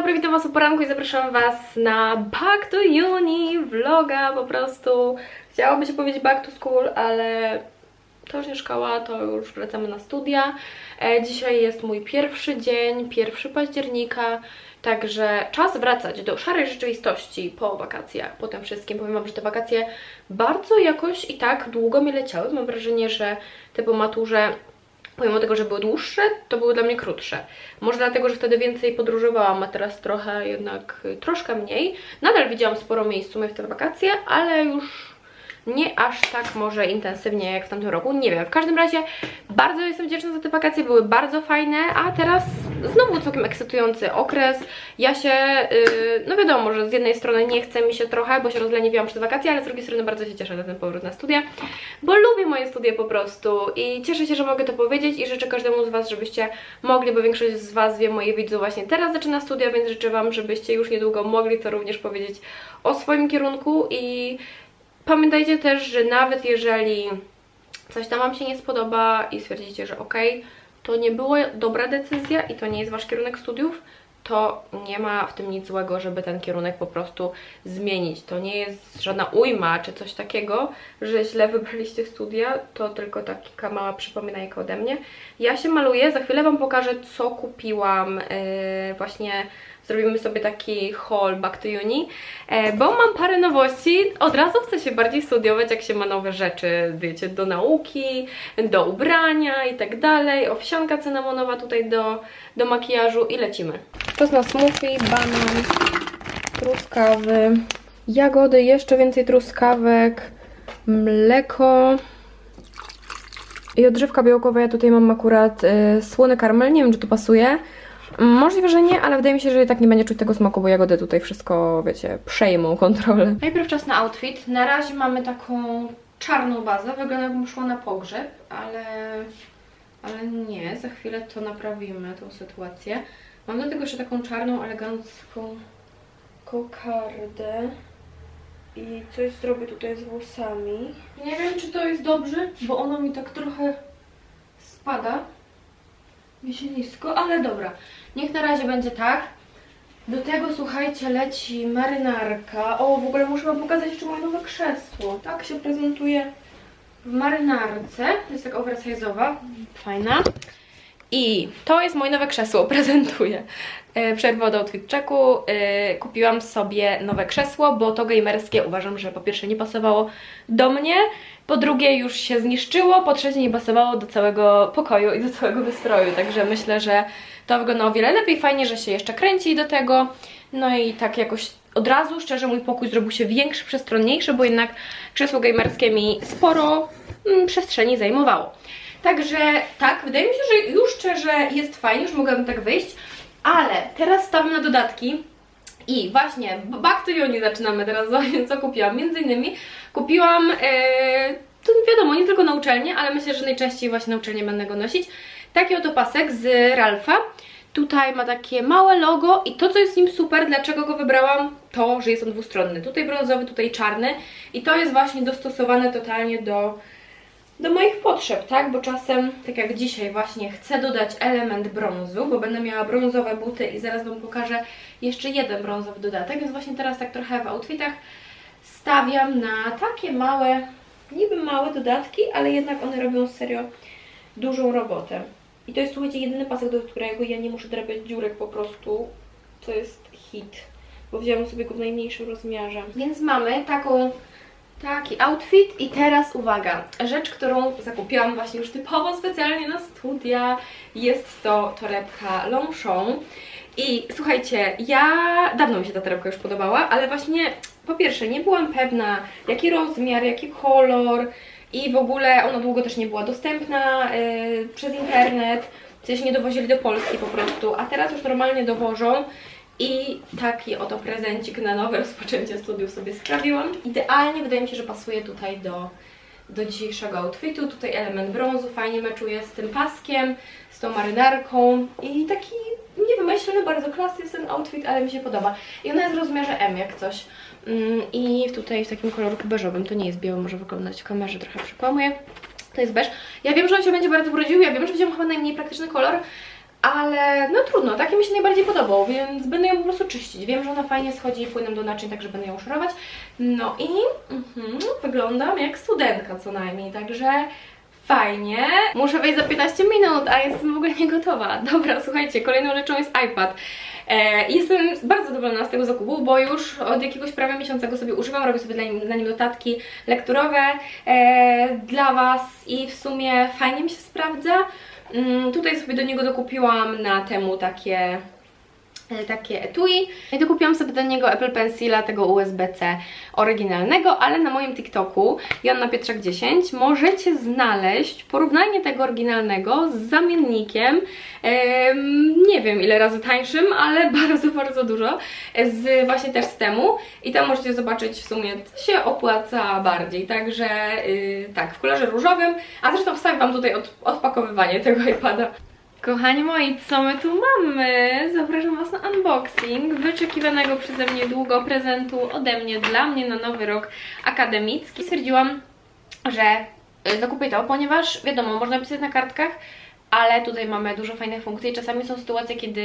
dobry, witam was o poranku i zapraszam was na Back to Uni vloga po prostu. Chciałoby się powiedzieć Back to School, ale to już nie szkoła, to już wracamy na studia. E, dzisiaj jest mój pierwszy dzień, 1 października, także czas wracać do szarej rzeczywistości po wakacjach, po tym wszystkim. Powiem wam, że te wakacje bardzo jakoś i tak długo mi leciały. Mam wrażenie, że te po maturze Pomimo tego, że były dłuższe, to były dla mnie krótsze. Może dlatego, że wtedy więcej podróżowałam, a teraz trochę jednak y, troszkę mniej. Nadal widziałam sporo miejsc w sumie w te wakacje, ale już nie aż tak może intensywnie jak w tamtym roku, nie wiem. W każdym razie bardzo jestem wdzięczna za te wakacje, były bardzo fajne, a teraz znowu całkiem ekscytujący okres. Ja się, yy, no wiadomo, że z jednej strony nie chce mi się trochę, bo się rozleniwiłam przez wakacje, ale z drugiej strony bardzo się cieszę na ten powrót na studia, bo lubię moje studia po prostu i cieszę się, że mogę to powiedzieć i życzę każdemu z Was, żebyście mogli, bo większość z Was wie, moje widzów właśnie teraz zaczyna studia, więc życzę Wam, żebyście już niedługo mogli to również powiedzieć o swoim kierunku i Pamiętajcie też, że nawet jeżeli coś tam Wam się nie spodoba i stwierdzicie, że ok, to nie była dobra decyzja i to nie jest Wasz kierunek studiów, to nie ma w tym nic złego, żeby ten kierunek po prostu zmienić. To nie jest żadna ujma czy coś takiego, że źle wybraliście studia, to tylko taka mała przypominajka ode mnie. Ja się maluję, za chwilę Wam pokażę, co kupiłam yy, właśnie zrobimy sobie taki haul back to uni, e, bo mam parę nowości. Od razu chcę się bardziej studiować, jak się ma nowe rzeczy, wiecie, do nauki, do ubrania i tak dalej. Owsianka cynamonowa tutaj do, do makijażu i lecimy. To na smoothie, banan, truskawy, jagody, jeszcze więcej truskawek, mleko, i odżywka białkowa, ja tutaj mam akurat y, słony karmel, nie wiem czy tu pasuje. Możliwe, że nie, ale wydaje mi się, że tak nie będzie czuć tego smaku, bo jagody tutaj wszystko, wiecie, przejmą kontrolę. Najpierw czas na outfit. Na razie mamy taką czarną bazę, wygląda jakbym szła na pogrzeb, ale, ale nie, za chwilę to naprawimy, tą sytuację. Mam do tego jeszcze taką czarną, elegancką kokardę i coś zrobię tutaj z włosami. Nie wiem, czy to jest dobrze, bo ono mi tak trochę spada. Wisi nisko, ale dobra. Niech na razie będzie tak. Do tego, słuchajcie, leci marynarka. O, w ogóle muszę wam pokazać jeszcze moje nowe krzesło. Tak się prezentuje w marynarce. Jest tak oversize'owa. Fajna. I to jest moje nowe krzesło, prezentuję. E, przerwę od outfit checku. E, kupiłam sobie nowe krzesło, bo to gamerskie uważam, że po pierwsze nie pasowało do mnie, po drugie już się zniszczyło, po trzecie nie pasowało do całego pokoju i do całego wystroju, także myślę, że to wygląda o wiele lepiej, fajnie, że się jeszcze kręci do tego, no i tak jakoś od razu, szczerze, mój pokój zrobił się większy, przestronniejszy, bo jednak krzesło gamerskie mi sporo mm, przestrzeni zajmowało. Także tak, wydaje mi się, że już szczerze jest fajnie, już mogłabym tak wyjść, ale teraz stawiam na dodatki i właśnie Uni zaczynamy teraz, co kupiłam. Między innymi kupiłam, e, to wiadomo, nie tylko na uczelnię, ale myślę, że najczęściej właśnie na uczelnię będę go nosić. Taki oto pasek z Ralfa. Tutaj ma takie małe logo i to, co jest nim super, dlaczego go wybrałam, to, że jest on dwustronny. Tutaj brązowy, tutaj czarny i to jest właśnie dostosowane totalnie do do moich potrzeb, tak? Bo czasem, tak jak dzisiaj właśnie, chcę dodać element brązu, bo będę miała brązowe buty i zaraz Wam pokażę jeszcze jeden brązowy dodatek, więc właśnie teraz tak trochę w outfitach stawiam na takie małe, niby małe dodatki, ale jednak one robią serio dużą robotę. I to jest, słuchajcie, jedyny pasek, do którego ja nie muszę drabiać dziurek po prostu, to jest hit, bo wzięłam sobie go w najmniejszym rozmiarze. Więc mamy taką Taki outfit i teraz uwaga, rzecz, którą zakupiłam właśnie już typowo specjalnie na studia, jest to torebka Longchamp. I słuchajcie, ja dawno mi się ta torebka już podobała, ale właśnie po pierwsze nie byłam pewna jaki rozmiar, jaki kolor i w ogóle ona długo też nie była dostępna yy, przez internet, w sensie nie dowozili do Polski po prostu, a teraz już normalnie dowożą i taki oto prezencik na nowe rozpoczęcie studiów sobie sprawiłam. Idealnie wydaje mi się, że pasuje tutaj do, do dzisiejszego outfitu. Tutaj element brązu fajnie meczuje z tym paskiem, z tą marynarką i taki niewymyślony, bardzo klasy jest ten outfit, ale mi się podoba. I ona jest w rozmiarze M jak coś. Mm, I tutaj w takim kolorku beżowym, to nie jest biały, może wyglądać w kamerze, trochę przypomnę. To jest beż. Ja wiem, że on się będzie bardzo brodził, ja wiem, że wziąłem chyba najmniej praktyczny kolor, ale no trudno, taki mi się najbardziej podobał, więc będę ją po prostu czyścić. Wiem, że ona fajnie schodzi płynem do naczyń, także będę ją szorować. No i mhm, wyglądam jak studentka co najmniej, także fajnie. Muszę wejść za 15 minut, a jestem w ogóle nie gotowa. Dobra, słuchajcie, kolejną rzeczą jest iPad. E, jestem bardzo zadowolona z tego zakupu, bo już od jakiegoś prawie miesiąca go sobie używam, robię sobie dla nim, na nim notatki lekturowe e, dla Was i w sumie fajnie mi się sprawdza. Mm, tutaj sobie do niego dokupiłam na temu takie takie etui. I dokupiłam sobie do niego Apple Pencila, tego USB-C oryginalnego, ale na moim TikToku, Joanna Pietrzak 10, możecie znaleźć porównanie tego oryginalnego z zamiennikiem, em, nie wiem ile razy tańszym, ale bardzo, bardzo dużo, z właśnie też z temu. I tam możecie zobaczyć w sumie, się opłaca bardziej, także yy, tak, w kolorze różowym, a zresztą wstawię Wam tutaj od, odpakowywanie tego iPada. Kochani moi, co my tu mamy? Zapraszam Was na unboxing wyczekiwanego przeze mnie długo prezentu ode mnie dla mnie na nowy rok akademicki. Stwierdziłam, że y, zakupię to, ponieważ wiadomo, można pisać na kartkach, ale tutaj mamy dużo fajnych funkcji. Czasami są sytuacje, kiedy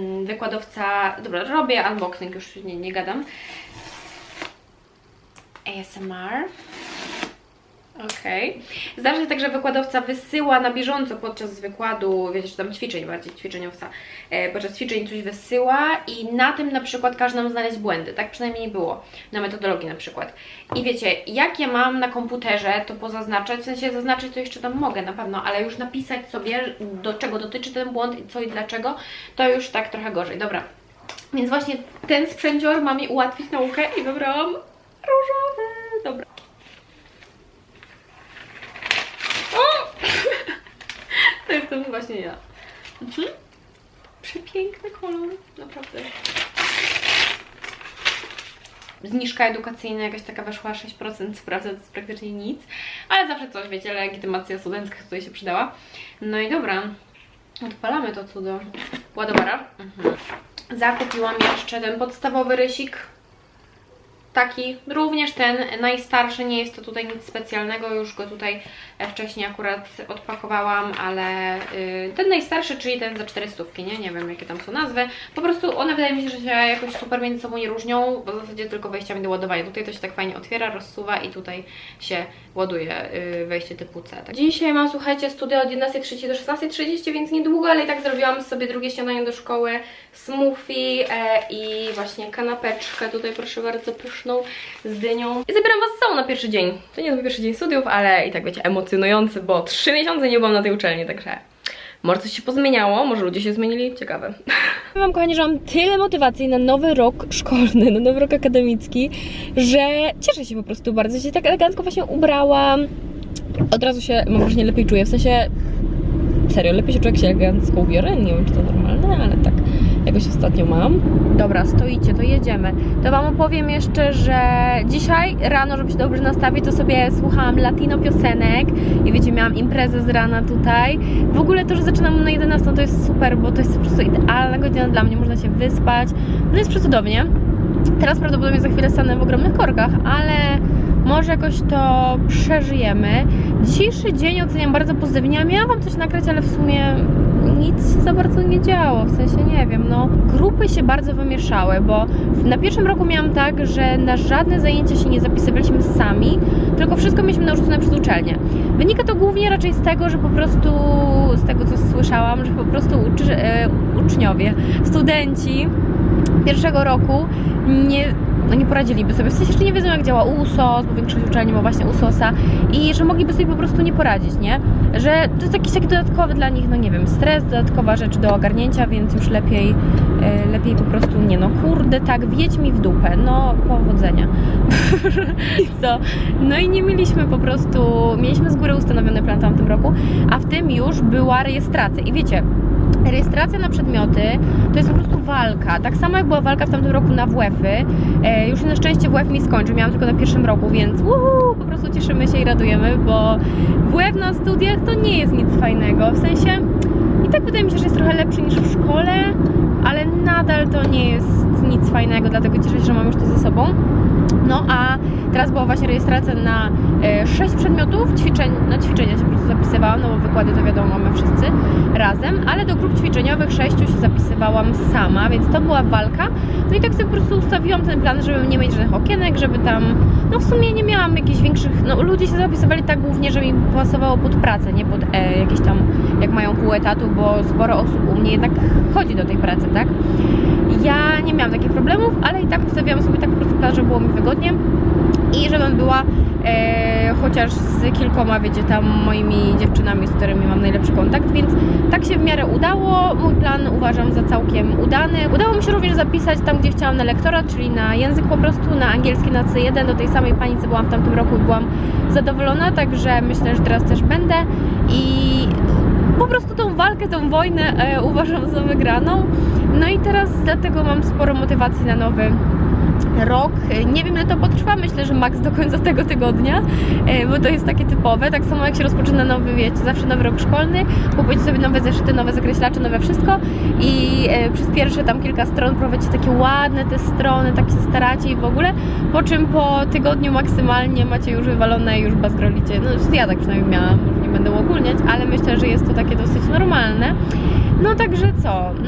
mm, wykładowca... Dobra, robię unboxing, już nie, nie gadam. ASMR. Okej. Zdarza się tak, że wykładowca wysyła na bieżąco podczas wykładu, wiecie, czy tam ćwiczeń bardziej, ćwiczeniowca, e, podczas ćwiczeń coś wysyła i na tym na przykład każe nam znaleźć błędy, tak przynajmniej było, na metodologii na przykład. I wiecie, jak ja mam na komputerze to pozaznaczać, w sensie zaznaczyć to jeszcze tam mogę na pewno, ale już napisać sobie, do czego dotyczy ten błąd i co i dlaczego, to już tak trochę gorzej. Dobra, więc właśnie ten sprzęcior ma mi ułatwić naukę i wybrałam różowy. Dobra. O! To jestem właśnie ja. Mhm. Przepiękny kolor, naprawdę. Zniżka edukacyjna jakaś taka weszła 6%, co prawda to jest praktycznie nic, ale zawsze coś, wiecie, legitymacja studencka tutaj się przydała. No i dobra, odpalamy to cudo. Ładowara. Mhm. Zakupiłam jeszcze ten podstawowy rysik, taki, również ten najstarszy, nie jest to tutaj nic specjalnego, już go tutaj e, wcześniej akurat odpakowałam, ale y, ten najstarszy, czyli ten za 400, nie? Nie wiem jakie tam są nazwy. Po prostu one wydaje mi się, że się jakoś super między sobą nie różnią, bo w zasadzie tylko wejściami do ładowania. Tutaj to się tak fajnie otwiera, rozsuwa i tutaj się ładuje y, wejście typu C. Tak. Dzisiaj mam, słuchajcie, studia od 11.30 do 16.30, więc niedługo, ale i tak zrobiłam sobie drugie śniadanie do szkoły, smoothie e, i właśnie kanapeczkę, tutaj proszę bardzo, pyszną z dynią. I zabieram Was całą na pierwszy dzień. To nie jest mój pierwszy dzień studiów, ale i tak wiecie, emocjonujący, bo trzy miesiące nie byłam na tej uczelni, także może coś się pozmieniało, może ludzie się zmienili, ciekawe. Wam, kochani, że mam tyle motywacji na nowy rok szkolny, na nowy rok akademicki, że cieszę się po prostu bardzo. Się tak elegancko właśnie ubrałam. Od razu się, mam wrażenie, lepiej czuję, w sensie serio, lepiej się jak się elegancko ubiorę. Nie wiem, czy to normalne, ale tak jakoś ostatnio mam. Dobra, stoicie, to jedziemy. To Wam opowiem jeszcze, że dzisiaj rano, żeby się dobrze nastawić, to sobie słuchałam latino piosenek i wiecie, miałam imprezę z rana tutaj. W ogóle to, że zaczynam na 11 to jest super, bo to jest po prostu idealna godzina dla mnie, można się wyspać. No jest przecudownie. Teraz prawdopodobnie za chwilę stanę w ogromnych korkach, ale może jakoś to przeżyjemy. Dzisiejszy dzień oceniam bardzo pozytywnie. Ja miałam Wam coś nagrać, ale w sumie nic za bardzo nie działo. W sensie nie wiem, no grupy się bardzo wymieszały, bo na pierwszym roku miałam tak, że na żadne zajęcia się nie zapisywaliśmy sami, tylko wszystko mieliśmy narzucone przez uczelnię. Wynika to głównie raczej z tego, że po prostu, z tego co słyszałam, że po prostu uczy, e, uczniowie, studenci pierwszego roku nie, no nie poradziliby sobie. W sensie jeszcze nie wiedzą jak działa USOS, bo większość uczelni ma właśnie USOSa i że mogliby sobie po prostu nie poradzić, nie? Że to jest jakiś taki dodatkowy dla nich, no nie wiem, stres, dodatkowa rzecz do ogarnięcia, więc już lepiej, e, lepiej po prostu nie no, kurde, tak, wiedź mi w dupę, no powodzenia. Co? No i nie mieliśmy po prostu, mieliśmy z góry ustanowiony plan w tamtym roku, a w tym już była rejestracja i wiecie, rejestracja na przedmioty to jest po prostu walka. Tak samo jak była walka w tamtym roku na WF-y. E, już na szczęście WF mi skończył, miałam tylko na pierwszym roku, więc uhu, po prostu cieszymy się i radujemy, bo WF na studiach to nie jest nic fajnego. W sensie i tak wydaje mi się, że jest trochę lepszy niż w szkole, ale nadal to nie jest nic fajnego, dlatego cieszę się, że mam już to ze sobą. No a teraz była właśnie rejestracja na e, 6 przedmiotów, ćwiczeń, na ćwiczenia się po prostu zapisywałam, no bo wykłady to wiadomo mamy wszyscy razem, ale do grup ćwiczeniowych 6 się zapisywałam sama, więc to była walka. No i tak sobie po prostu ustawiłam ten plan, żeby nie mieć żadnych okienek, żeby tam, no w sumie nie miałam jakichś większych, no ludzie się zapisywali tak głównie, że mi pasowało pod pracę, nie pod e, jakieś tam, jak mają pół etatu, bo sporo osób u mnie jednak chodzi do tej pracy, tak? Ja nie miałam takich problemów, ale i tak ustawiałam sobie tak po prostu plan, żeby było mi wygodnie i żebym była e, chociaż z kilkoma, wiecie, tam moimi dziewczynami, z którymi mam najlepszy kontakt, więc tak się w miarę udało. Mój plan uważam za całkiem udany. Udało mi się również zapisać tam, gdzie chciałam na lektorat, czyli na język po prostu, na angielski na C1, do tej samej pani, co byłam w tamtym roku i byłam zadowolona, także myślę, że teraz też będę i po prostu tą walkę, tą wojnę e, uważam za wygraną. No i teraz dlatego mam sporo motywacji na nowy rok. Nie wiem ile to potrwa, myślę, że maks do końca tego tygodnia, e, bo to jest takie typowe. Tak samo jak się rozpoczyna nowy, wiecie, zawsze nowy rok szkolny, kupujecie sobie nowe zeszyty, nowe zakreślacze, nowe wszystko i e, przez pierwsze tam kilka stron prowadzicie takie ładne te strony, tak się staracie i w ogóle, po czym po tygodniu maksymalnie macie już wywalone i już bazgrolicie. No ja tak przynajmniej miałam, może nie będę uogólniać, ale myślę, że jest to takie dosyć normalne. No także co? Mm,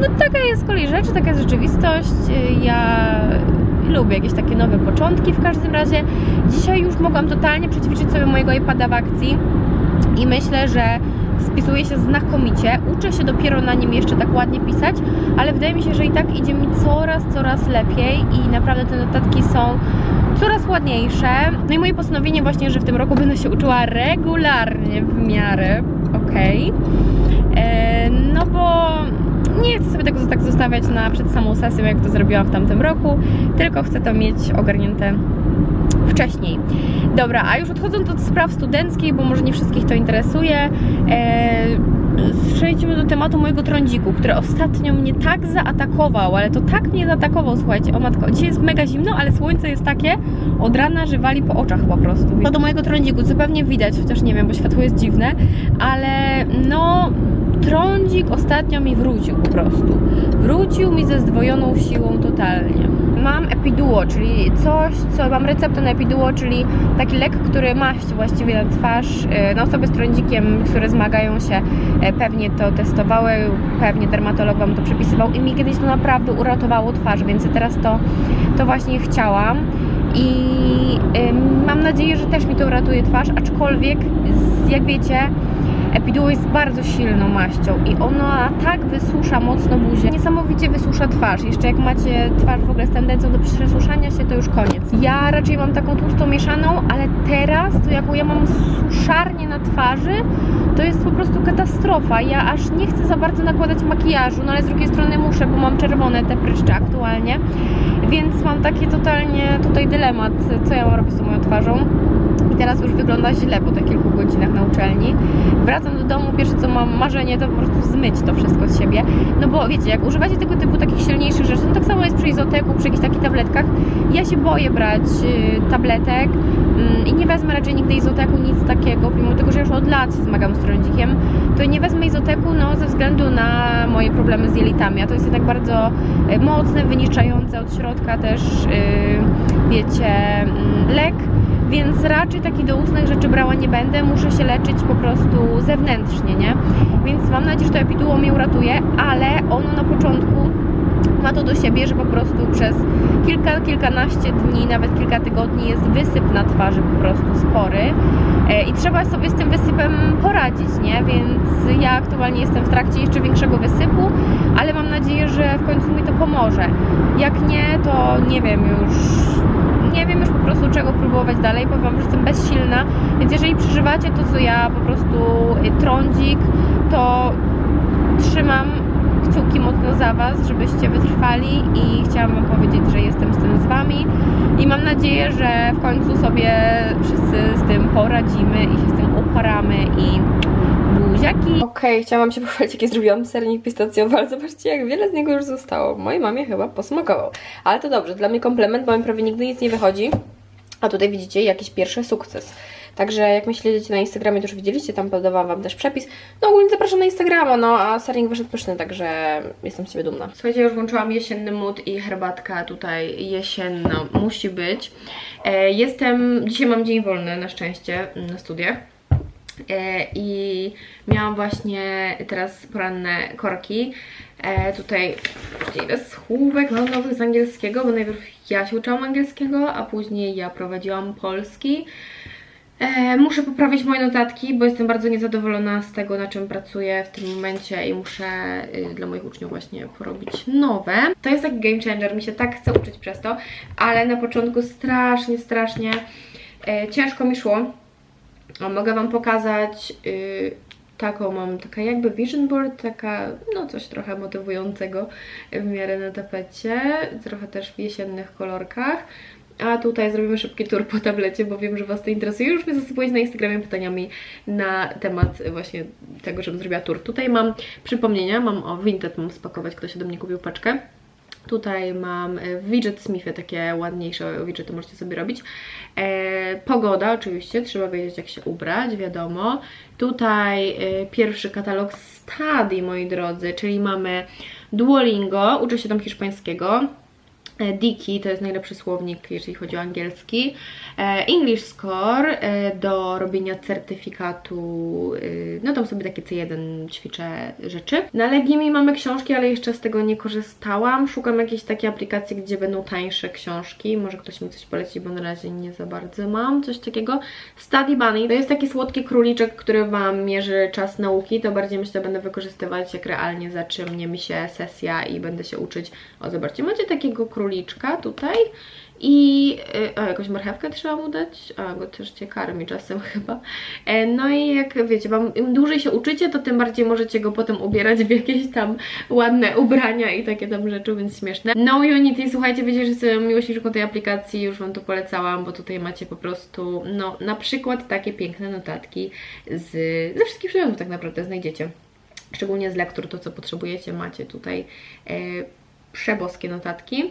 No taka jest kolej rzeczy, taka jest rzeczywistość. Y, Ja lubię jakieś takie nowe początki w każdym razie. Dzisiaj już mogłam totalnie przećwiczyć sobie mojego iPada w akcji i myślę, że spisuje się znakomicie. Uczę się dopiero na nim jeszcze tak ładnie pisać, ale wydaje mi się, że i tak idzie mi coraz, coraz lepiej i naprawdę te notatki są coraz ładniejsze. No i moje postanowienie właśnie, że w tym roku będę się uczyła regularnie w miarę, okej. E, No bo nie chcę sobie tego tak zostawiać na przed samą sesją, jak to zrobiłam w tamtym roku, tylko chcę to mieć ogarnięte wcześniej. Dobra, a już odchodząc od spraw studenckich, bo może nie wszystkich to interesuje, e, przejdźmy do tematu mojego trądziku, który ostatnio mnie tak zaatakował, ale to tak mnie zaatakował, słuchajcie, o matko, dzisiaj jest mega zimno, ale słońce jest takie od rana, że wali po oczach po prostu. To do mojego trądziku, co pewnie widać, chociaż nie wiem, bo światło jest dziwne, ale no trądzik ostatnio mi wrócił po prostu. Wrócił mi ze zdwojoną siłą totalnie. Mam Epiduo, czyli coś, co mam receptę na Epiduo, czyli taki lek, który maść właściwie na twarz e, na osoby z trądzikiem, które zmagają się, e, pewnie to testowały, pewnie dermatolog wam to przepisywał i mi kiedyś to naprawdę uratowało twarz, więc teraz to, to właśnie chciałam. I ym, mam nadzieję, że też mi to uratuje twarz, aczkolwiek jak wiecie, Epiduo jest bardzo silną maścią i ona tak wysusza mocno buzię, niesamowicie wysusza twarz. Jeszcze jak macie twarz w ogóle z tendencją do przesuszania się, to już koniec. Ja raczej mam taką tłustą mieszaną, ale teraz to jaką ja mam suszarnię na twarzy, to jest po prostu katastrofa. Ja aż nie chcę za bardzo nakładać makijażu, no ale z drugiej strony muszę, bo mam czerwone te pryszcze aktualnie, więc mam taki totalnie tutaj dylemat, co ja mam robić z tą moją twarzą. Teraz już wygląda źle po tych kilku godzinach na uczelni. Wracam do domu, pierwsze co mam marzenie to po prostu zmyć to wszystko z siebie. No bo wiecie, jak używacie tego typu takich silniejszych rzeczy, no tak samo jest przy izoteku, przy jakichś takich tabletkach. Ja się boję brać y, tabletek mm, i nie wezmę raczej nigdy izoteku, nic takiego, mimo tego, że już od lat się zmagam z trądzikiem, to nie wezmę izoteku, no ze względu na moje problemy z jelitami, a to jest jednak bardzo y, mocne, wyniszczające od środka też, y, wiecie, mm, lek więc raczej takich doustnych rzeczy brała nie będę, muszę się leczyć po prostu zewnętrznie, nie? Więc mam nadzieję, że to epiduo mnie uratuje, ale ono na początku ma to do siebie, że po prostu przez kilka, kilkanaście dni, nawet kilka tygodni jest wysyp na twarzy po prostu spory E, i trzeba sobie z tym wysypem poradzić, nie? Więc ja aktualnie jestem w trakcie jeszcze większego wysypu, ale mam nadzieję, że w końcu mi to pomoże. Jak nie, to nie wiem już nie wiem już po prostu czego próbować dalej, powiem wam, że jestem bezsilna, więc jeżeli przeżywacie to co ja, po prostu y, trądzik, to trzymam kciuki mocno za was, żebyście wytrwali i chciałam wam powiedzieć, że jestem z tym z wami i mam nadzieję, że w końcu sobie wszyscy z tym poradzimy i się z tym uporamy i buziaki. Okej, chciałam wam się pochwalić, jaki zrobiłam sernik pistacjowy, ale zobaczcie, jak wiele z niego już zostało. Mojej mamie chyba posmakował. Ale to dobrze, dla mnie komplement, bo mi prawie nigdy nic nie wychodzi. A tutaj widzicie jakiś pierwszy sukces. Także jak mnie śledzicie na Instagramie, to już widzieliście, tam podawałam Wam też przepis. No ogólnie zapraszam na Instagrama, no a sering wyszedł pyszny, także jestem z Ciebie dumna. Słuchajcie, już włączyłam jesienny mood i herbatka tutaj jesienna musi być. E, jestem, dzisiaj mam dzień wolny na szczęście na studiach. E, I miałam właśnie teraz poranne korki. E, tutaj ile słówek mam nowych z angielskiego, bo najpierw ja się uczyłam angielskiego, a później ja prowadziłam polski. E, muszę poprawić moje notatki, bo jestem bardzo niezadowolona z tego, na czym pracuję w tym momencie i muszę y, dla moich uczniów właśnie porobić nowe. To jest taki game changer, mi się tak chce uczyć przez to, ale na początku strasznie, strasznie e, ciężko mi szło. Mogę Wam pokazać y, taką, mam taka jakby vision board, taka no coś trochę motywującego w miarę na tapecie, trochę też w jesiennych kolorkach. A tutaj zrobimy szybki tour po tablecie, bo wiem, że Was to interesuje. Już mnie zasypujecie na Instagramie pytaniami na temat właśnie tego, żebym zrobiła tour. Tutaj mam przypomnienia, mam o Vinted, mam spakować, ktoś ode mnie kupił paczkę. Tutaj mam e, Widget Smithie takie ładniejsze widgety możecie sobie robić. E, pogoda oczywiście, trzeba wiedzieć jak się ubrać, wiadomo. Tutaj e, pierwszy katalog Study, moi drodzy, czyli mamy Duolingo, uczę się tam hiszpańskiego. E, Diki to jest najlepszy słownik, jeżeli chodzi o angielski. E, English Score e, do robienia certyfikatu. No tam sobie takie C1 ćwiczę rzeczy. Na Legimi mamy książki, ale jeszcze z tego nie korzystałam. Szukam jakiejś takiej aplikacji, gdzie będą tańsze książki. Może ktoś mi coś poleci, bo na razie nie za bardzo mam coś takiego. Study Bunny to jest taki słodki króliczek, który Wam mierzy czas nauki. To bardziej myślę będę wykorzystywać, jak realnie zacznie mi się sesja i będę się uczyć. O, zobaczcie, macie takiego króliczka tutaj i a jakąś marchewkę trzeba mu dać, a go też cię karmi czasem chyba. E, No i jak wiecie, wam im dłużej się uczycie, to tym bardziej możecie go potem ubierać w jakieś tam ładne ubrania i takie tam rzeczy, więc śmieszne. No Unity, słuchajcie, wiecie, że jestem miłośniczką tej aplikacji, już wam to polecałam, bo tutaj macie po prostu, no na przykład takie piękne notatki z, ze wszystkich przedmiotów tak naprawdę znajdziecie. Szczególnie z lektur, to co potrzebujecie, macie tutaj e, przeboskie notatki.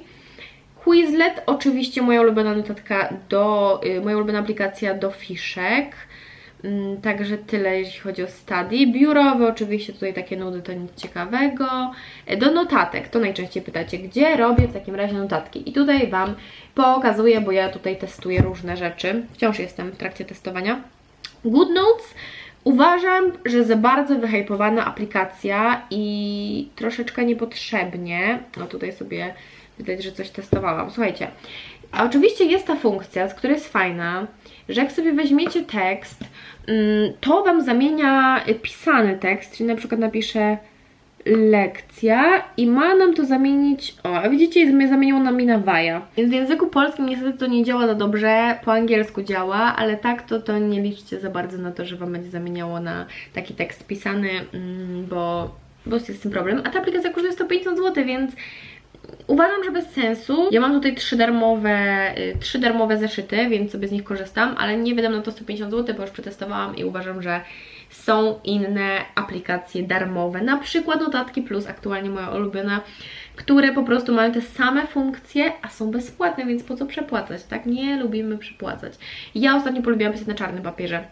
Quizlet, oczywiście moja ulubiona notatka do, y, moja ulubiona aplikacja do fiszek. Mm, Także tyle, jeśli chodzi o study. Biurowe, oczywiście tutaj takie nudy, to nic ciekawego. E, Do notatek, to najczęściej pytacie, gdzie robię w takim razie notatki. I tutaj Wam pokazuję, bo ja tutaj testuję różne rzeczy. Wciąż jestem w trakcie testowania. GoodNotes uważam, że za bardzo wyhypowana aplikacja i troszeczkę niepotrzebnie. No tutaj sobie widać, że coś testowałam. Słuchajcie, a oczywiście jest ta funkcja, z która jest fajna, że jak sobie weźmiecie tekst, mm, to Wam zamienia pisany tekst, czyli na przykład napiszę lekcja i ma nam to zamienić, o, a widzicie, zamieniło na mi na waja. Więc w języku polskim niestety to nie działa za dobrze, po angielsku działa, ale tak to, to nie liczcie za bardzo na to, że Wam będzie zamieniało na taki tekst pisany, mm, bo, bo jest z tym problem. A ta aplikacja kosztuje 150 zł, więc Uważam, że bez sensu. Ja mam tutaj trzy darmowe, y, trzy darmowe zeszyty, więc sobie z nich korzystam, ale nie wydam na to 150 zł, bo już przetestowałam i uważam, że są inne aplikacje darmowe, na przykład Notatki Plus, aktualnie moja ulubiona, które po prostu mają te same funkcje, a są bezpłatne, więc po co przepłacać, tak? Nie lubimy przepłacać. Ja ostatnio polubiłam pisać na czarnym papierze.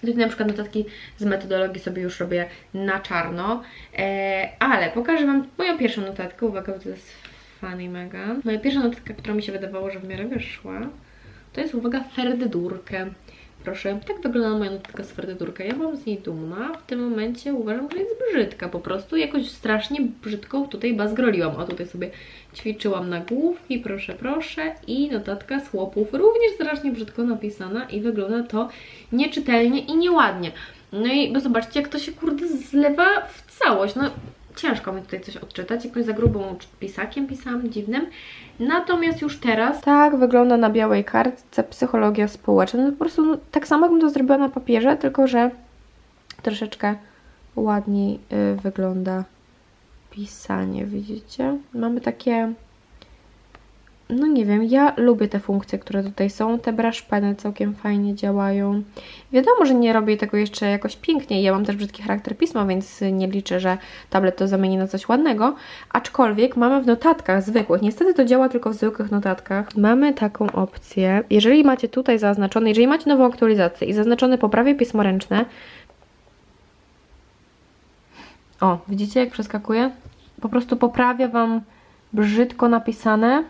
Tutaj na przykład notatki z metodologii sobie już robię na czarno, e, ale pokażę Wam moją pierwszą notatkę, uwaga, bo to jest funny mega. Moja pierwsza notatka, która mi się wydawało, że w miarę wyszła, to jest, uwaga, ferdydurkę. Proszę, tak wygląda moja notatka z ferdydurka. Ja byłam z niej dumna. W tym momencie uważam, że jest brzydka po prostu. Jakoś strasznie brzydką tutaj bazgroliłam. O, tutaj sobie ćwiczyłam nagłówki, proszę, proszę. I notatka z chłopów również strasznie brzydko napisana i wygląda to nieczytelnie i nieładnie. No i bo zobaczcie, jak to się kurde zlewa w całość. No ciężko mi tutaj coś odczytać, jakąś za grubą pisakiem pisałam, dziwnym. Natomiast już teraz tak wygląda na białej kartce psychologia społeczna. No po prostu no, tak samo jakbym to zrobiła na papierze, tylko że troszeczkę ładniej y, wygląda pisanie, widzicie? Mamy takie no nie wiem, ja lubię te funkcje, które tutaj są. Te brush peny całkiem fajnie działają. Wiadomo, że nie robię tego jeszcze jakoś pięknie. Ja mam też brzydki charakter pisma, więc nie liczę, że tablet to zamieni na coś ładnego. Aczkolwiek mamy w notatkach zwykłych. Niestety to działa tylko w zwykłych notatkach. Mamy taką opcję. Jeżeli macie tutaj zaznaczone, jeżeli macie nową aktualizację i zaznaczone poprawie pismo ręczne, o, widzicie jak przeskakuje? Po prostu poprawia Wam brzydko napisane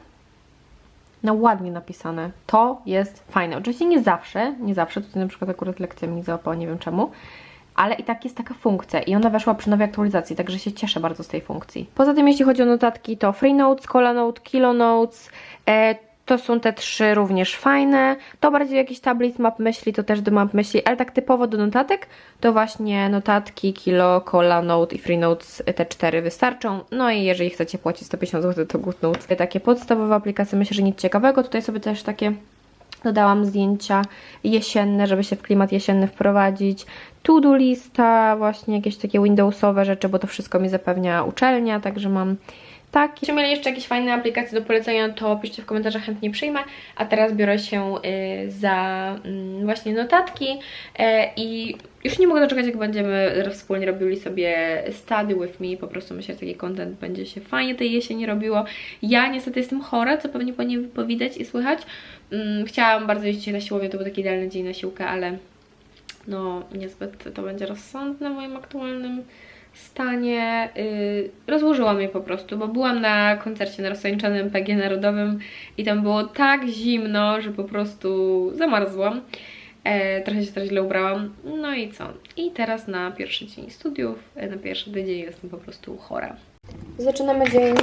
na ładnie napisane. To jest fajne. Oczywiście nie zawsze, nie zawsze, tutaj na przykład akurat lekcja mi nie załapała, nie wiem czemu, ale i tak jest taka funkcja i ona weszła przy nowej aktualizacji, także się cieszę bardzo z tej funkcji. Poza tym jeśli chodzi o notatki, to Free Notes, Cola Note, Kilo Notes, e, to są te trzy również fajne. To bardziej jakiś tablet map myśli, to też do map myśli, ale tak typowo do notatek to właśnie notatki, Kilo, Cola Note i Free Notes, te cztery wystarczą. No i jeżeli chcecie płacić 150 zł, to Good Notes. Takie podstawowe aplikacje, myślę, że nic ciekawego. Tutaj sobie też takie Dodałam zdjęcia jesienne, żeby się w klimat jesienny wprowadzić. To-do lista, właśnie jakieś takie Windowsowe rzeczy, bo to wszystko mi zapewnia uczelnia, także mam tak. Jeśli mieli jeszcze jakieś fajne aplikacje do polecenia, to piszcie w komentarzach, chętnie przyjmę. A teraz biorę się y, za mm, właśnie notatki y, i już nie mogę doczekać, jak będziemy wspólnie robili sobie study with me. Po prostu myślę, że taki content będzie się fajnie tej jesieni robiło. Ja niestety jestem chora, co pewnie powinien widać i słychać. Mm, chciałam bardzo iść na siłownię, to był taki idealny dzień na siłkę, ale no niezbyt to będzie rozsądne w moim aktualnym stanie. Yy, rozłożyłam je po prostu, bo byłam na koncercie na roztańczonym PG Narodowym i tam było tak zimno, że po prostu zamarzłam. E, trochę się też źle ubrałam. No i co? I teraz na pierwszy dzień studiów, e, na pierwszy tydzień jestem po prostu chora. Zaczynamy dzień,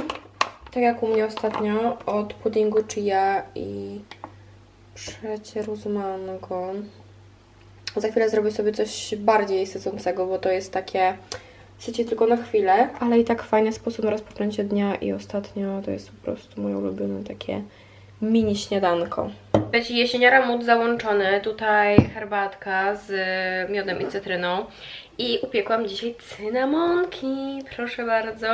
tak jak u mnie ostatnio, od puddingu chia i przecieru. Za chwilę zrobię sobie coś bardziej sycącego, bo to jest takie sycie tylko na chwilę, ale i tak fajny sposób na rozpoczęcie dnia i ostatnio to jest po prostu moje ulubione takie mini śniadanko. Wiecie, jesieniara mód załączony, tutaj herbatka z miodem i cytryną i upiekłam dzisiaj cynamonki, proszę bardzo.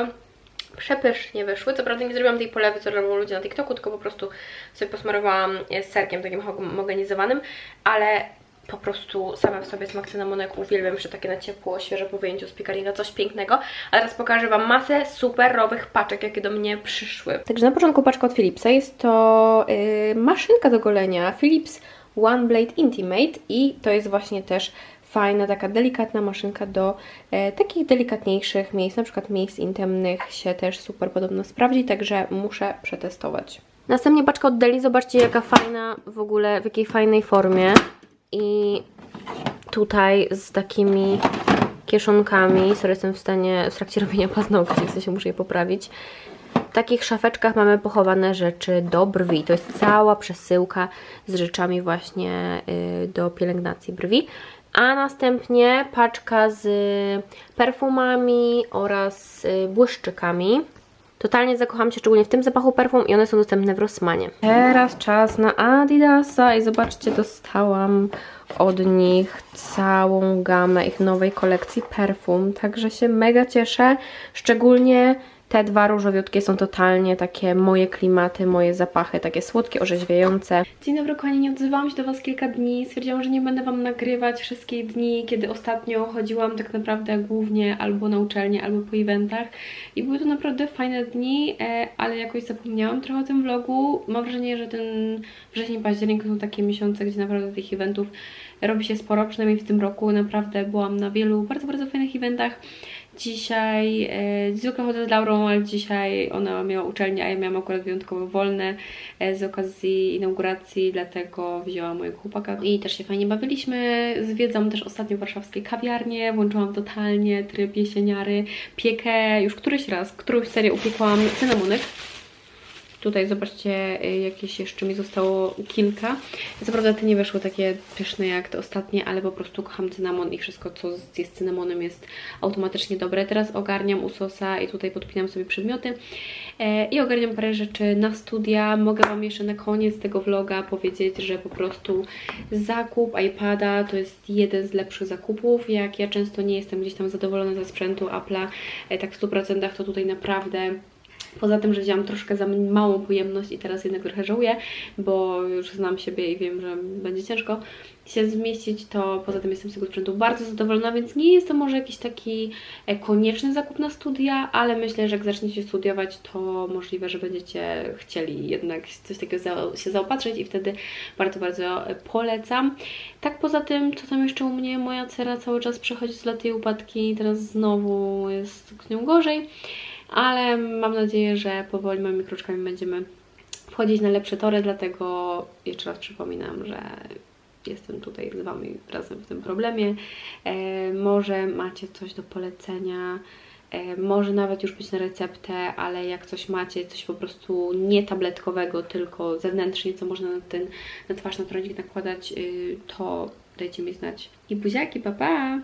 Przepysznie wyszły. Co prawda nie zrobiłam tej polewy, co robią ludzie na TikToku, tylko po prostu sobie posmarowałam z serkiem takim homogenizowanym, ale po prostu sama w sobie smak cynamonek uwielbiam, że takie na ciepło, świeże po wyjęciu z piekarnika, coś pięknego. A teraz pokażę Wam masę superowych paczek, jakie do mnie przyszły. Także na początku paczka od Philipsa. Jest to yy, maszynka do golenia Philips One Blade Intimate i to jest właśnie też fajna, taka delikatna maszynka do e, takich delikatniejszych miejsc, na przykład miejsc intymnych się też super podobno sprawdzi, także muszę przetestować. Następnie paczka od Deli, zobaczcie jaka fajna w ogóle, w jakiej fajnej formie i tutaj z takimi kieszonkami, sorry, jestem w stanie w trakcie robienia paznokci, w sensie muszę je poprawić. W takich szafeczkach mamy pochowane rzeczy do brwi. To jest cała przesyłka z rzeczami właśnie y, do pielęgnacji brwi. A następnie paczka z perfumami oraz y, błyszczykami. Totalnie zakocham się szczególnie w tym zapachu perfum i one są dostępne w Rossmanie. Teraz czas na Adidasa i zobaczcie, dostałam od nich całą gamę ich nowej kolekcji perfum, także się mega cieszę, szczególnie te dwa różowiutkie są totalnie takie moje klimaty, moje zapachy, takie słodkie, orzeźwiające. Dzień dobry kochani, nie odzywałam się do Was kilka dni, stwierdziłam, że nie będę Wam nagrywać wszystkie dni, kiedy ostatnio chodziłam tak naprawdę głównie albo na uczelnię, albo po eventach i były to naprawdę fajne dni, e, ale jakoś zapomniałam trochę o tym vlogu. Mam wrażenie, że ten wrzesień, październik są takie miesiące, gdzie naprawdę tych eventów robi się sporo, przynajmniej w tym roku naprawdę byłam na wielu bardzo, bardzo fajnych eventach. Dzisiaj, zwykle chodzę z Laurą, ale dzisiaj ona miała uczelnię, a ja miałam akurat wyjątkowo wolne e, z okazji inauguracji, dlatego wzięłam mojego chłopaka i też się fajnie bawiliśmy. Zwiedzam też ostatnio warszawskie kawiarnie, włączyłam totalnie tryb jesieniary, piekę już któryś raz, którąś serię upiekłam cynamonek. Tutaj zobaczcie, y, jakieś jeszcze mi zostało kilka. Co prawda te nie wyszły takie pyszne jak te ostatnie, ale po prostu kocham cynamon i wszystko co jest cynamonem jest automatycznie dobre. Teraz ogarniam u Sosa i tutaj podpinam sobie przedmioty e, i ogarniam parę rzeczy na studia. Mogę Wam jeszcze na koniec tego vloga powiedzieć, że po prostu zakup iPada to jest jeden z lepszych zakupów. Jak ja często nie jestem gdzieś tam zadowolona ze sprzętu Apple'a, e, tak w 100% to tutaj naprawdę Poza tym, że wzięłam troszkę za małą pojemność i teraz jednak trochę żałuję, bo już znam siebie i wiem, że będzie ciężko się zmieścić, to poza tym jestem z tego sprzętu bardzo zadowolona, więc nie jest to może jakiś taki e, konieczny zakup na studia, ale myślę, że jak zaczniecie studiować, to możliwe, że będziecie chcieli jednak coś takiego się zaopatrzyć i wtedy bardzo, bardzo e, polecam. Tak poza tym, co tam jeszcze u mnie, moja cera cały czas przechodzi z lat i upadki, teraz znowu jest z nią gorzej, ale mam nadzieję, że powoli małymi kroczkami będziemy wchodzić na lepsze tory, dlatego jeszcze raz przypominam, że jestem tutaj z Wami razem w tym problemie. E, może macie coś do polecenia, e, może nawet już być na receptę, ale jak coś macie, coś po prostu nie tabletkowego, tylko zewnętrznie, co można na ten na twarz, na trądzik nakładać, y, to dajcie mi znać. I buziaki, pa pa!